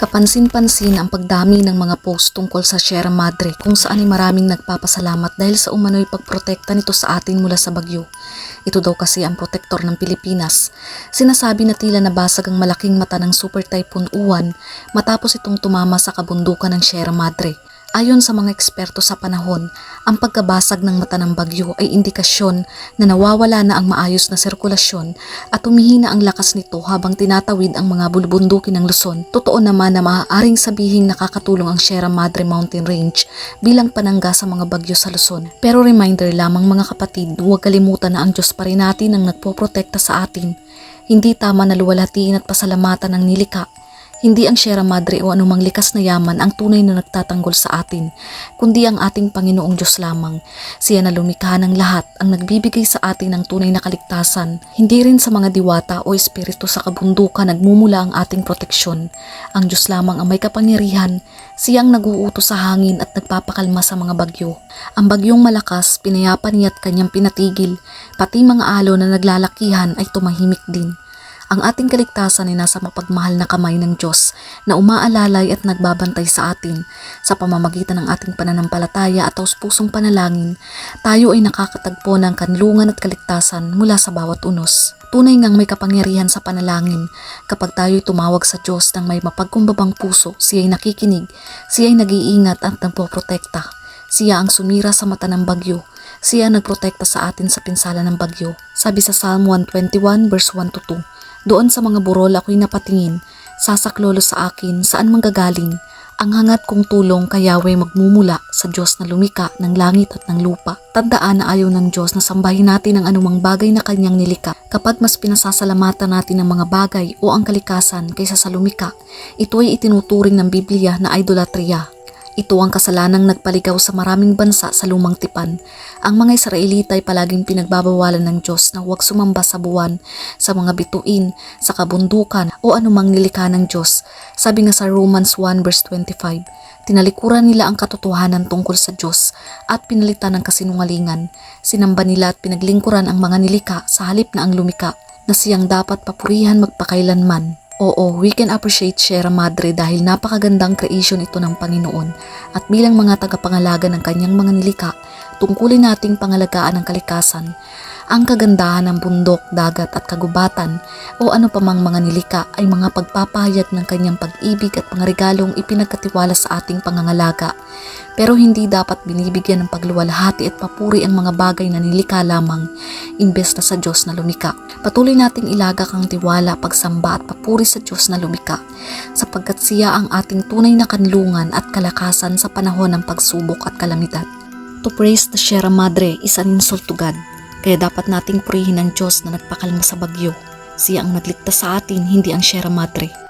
Kapansin-pansin ang pagdami ng mga post tungkol sa Sierra Madre kung saan ay maraming nagpapasalamat dahil sa umano'y pagprotekta nito sa atin mula sa bagyo. Ito daw kasi ang protektor ng Pilipinas. Sinasabi na tila nabasag ang malaking mata ng Super Typhoon Uwan matapos itong tumama sa kabundukan ng Sierra Madre. Ayon sa mga eksperto sa panahon, ang pagkabasag ng mata ng bagyo ay indikasyon na nawawala na ang maayos na sirkulasyon at humihina ang lakas nito habang tinatawid ang mga bulubundukin ng Luzon. Totoo naman na maaaring sabihing nakakatulong ang Sierra Madre Mountain Range bilang panangga sa mga bagyo sa Luzon. Pero reminder lamang mga kapatid, huwag kalimutan na ang Diyos pa rin natin ang nagpoprotekta sa atin. Hindi tama na luwalhatiin at pasalamatan ng nilika hindi ang Sierra Madre o anumang likas na yaman ang tunay na nagtatanggol sa atin, kundi ang ating Panginoong Diyos lamang. Siya na lumikha ng lahat ang nagbibigay sa atin ng tunay na kaligtasan. Hindi rin sa mga diwata o espiritu sa kabundukan nagmumula ang ating proteksyon. Ang Diyos lamang ang may kapangyarihan. Siya ang naguutos sa hangin at nagpapakalma sa mga bagyo. Ang bagyong malakas, pinayapan niya at kanyang pinatigil. Pati mga alo na naglalakihan ay tumahimik din. Ang ating kaligtasan ay nasa mapagmahal na kamay ng Diyos na umaalalay at nagbabantay sa atin. Sa pamamagitan ng ating pananampalataya at taus-pusong panalangin, tayo ay nakakatagpo ng kanlungan at kaligtasan mula sa bawat unos. Tunay ngang may kapangyarihan sa panalangin. Kapag tayo'y tumawag sa Diyos ng may mapagkumbabang puso, siya'y nakikinig, siya'y nag-iingat at nagpoprotekta. Siya ang sumira sa mata ng bagyo. Siya ang nagprotekta sa atin sa pinsala ng bagyo. Sabi sa Psalm 121 verse 1 to 2. Doon sa mga burol ako'y napatingin, sasaklolo sa akin saan manggagaling. Ang hangat kong tulong kay Yahweh magmumula sa Diyos na lumika ng langit at ng lupa. Tandaan na ayaw ng Diyos na sambahin natin ang anumang bagay na kanyang nilika. Kapag mas pinasasalamatan natin ang mga bagay o ang kalikasan kaysa sa lumika, ito ay itinuturing ng Biblia na idolatria. Ito ang kasalanang nagpaligaw sa maraming bansa sa lumang tipan. Ang mga Israelita ay palaging pinagbabawalan ng Diyos na huwag sumamba sa buwan, sa mga bituin, sa kabundukan o anumang nilikha ng Diyos. Sabi nga sa Romans 1 verse 25, tinalikuran nila ang katotohanan tungkol sa Diyos at pinalitan ng kasinungalingan. Sinamba nila at pinaglingkuran ang mga nilikha sa halip na ang lumika na siyang dapat papurihan magpakailanman. Oo, we can appreciate Sierra Madre dahil napakagandang creation ito ng Panginoon. At bilang mga tagapangalaga ng kanyang mga nilikha, tungkulin nating pangalagaan ang kalikasan, ang kagandahan ng bundok, dagat at kagubatan o ano pa mang mga nilika ay mga pagpapahayag ng kanyang pag-ibig at mga regalong ipinagkatiwala sa ating pangangalaga. Pero hindi dapat binibigyan ng pagluwalhati at papuri ang mga bagay na nilika lamang, imbes na sa Diyos na lumika. Patuloy nating ilagak ang tiwala, pagsamba at papuri sa Diyos na lumika, sapagkat siya ang ating tunay na kanlungan at kalakasan sa panahon ng pagsubok at kalamidad. To praise the Sierra Madre is an insult to God, kaya dapat nating purihin ang Diyos na nagpakalma sa bagyo. Siya ang nagligtas sa atin, hindi ang Sierra Madre.